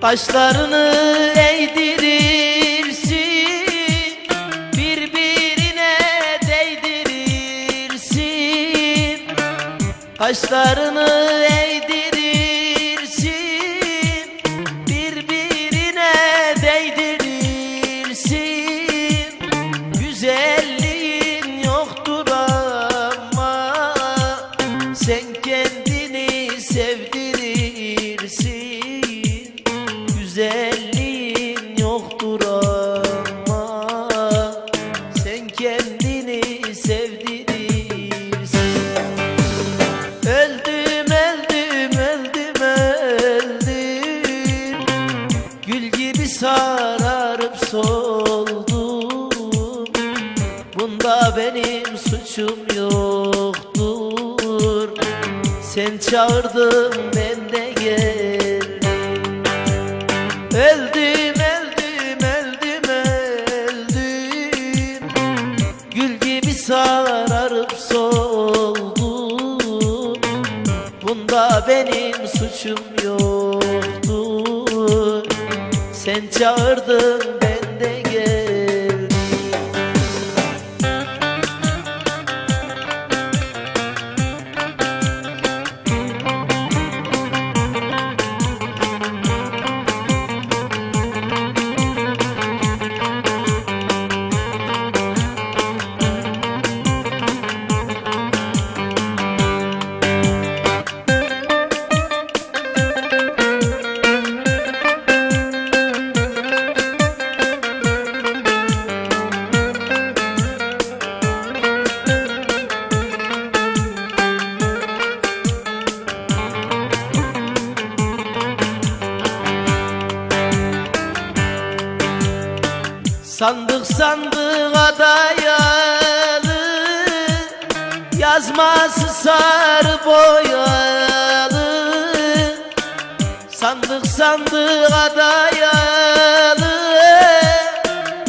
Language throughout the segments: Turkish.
Kaşlarını eğdirirsin Birbirine değdirirsin. Kaşlarını eğdirirsin sararıp soldum Bunda benim suçum yoktur. Sen çağırdın ben de geldim. Öldüm öldüm öldüm öldüm Gül gibi sararıp soldum Bunda benim suçum yoktur Sen çağırdın Sandık sandığa dayalı Yazması sarı boyalı. Sandık sandığa dayalı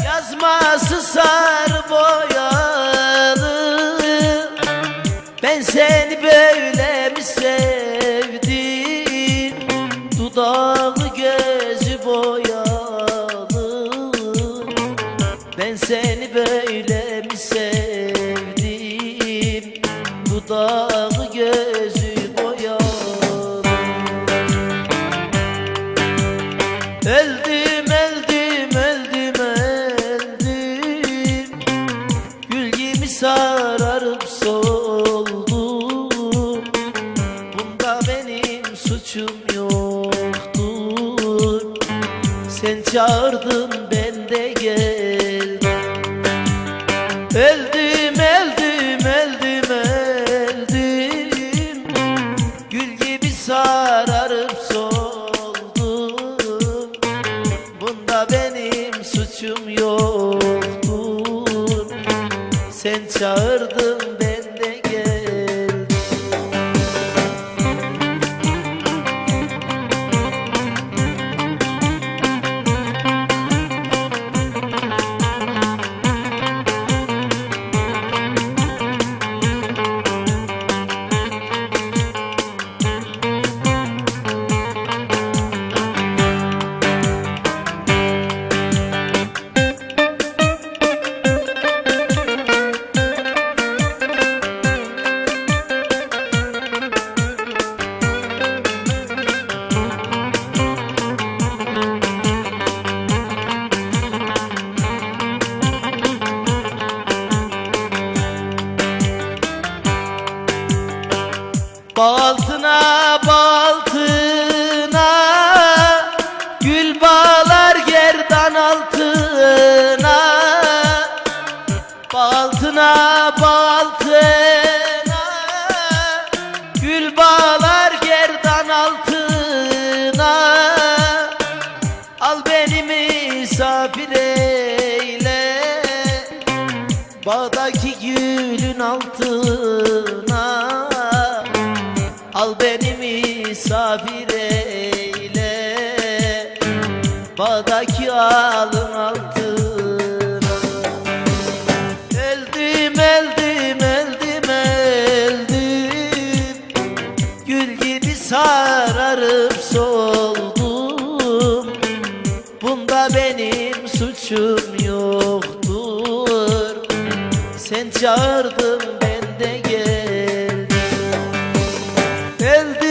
Yazması sarı boyalı. Ben seni böyle Ben seni böyle mi sevdim? Dudağı gözü boyalı. Öldüm öldüm öldüm öldüm. Gül gibi sararıp soldum. Bunda benim suçum yoktur. Sen çağırdın ben de geldim Öldüm öldüm öldüm öldüm Gül gibi sararıp soldum. Bunda benim suçum yoktur. Sen çağırdın ben Baltına baltına Gül bağlar gerdan altına. Baltına baltına Gül bağlar gerdan altına. Al beni misafir eyle Bağdaki gülün altına misafir eyle. Bağdaki alın altına. Öldüm öldüm öldüm öldüm Gül gibi sararıp soldum. Suçum yoktur. Sen çağırdın ben de geldim. Eldim eldim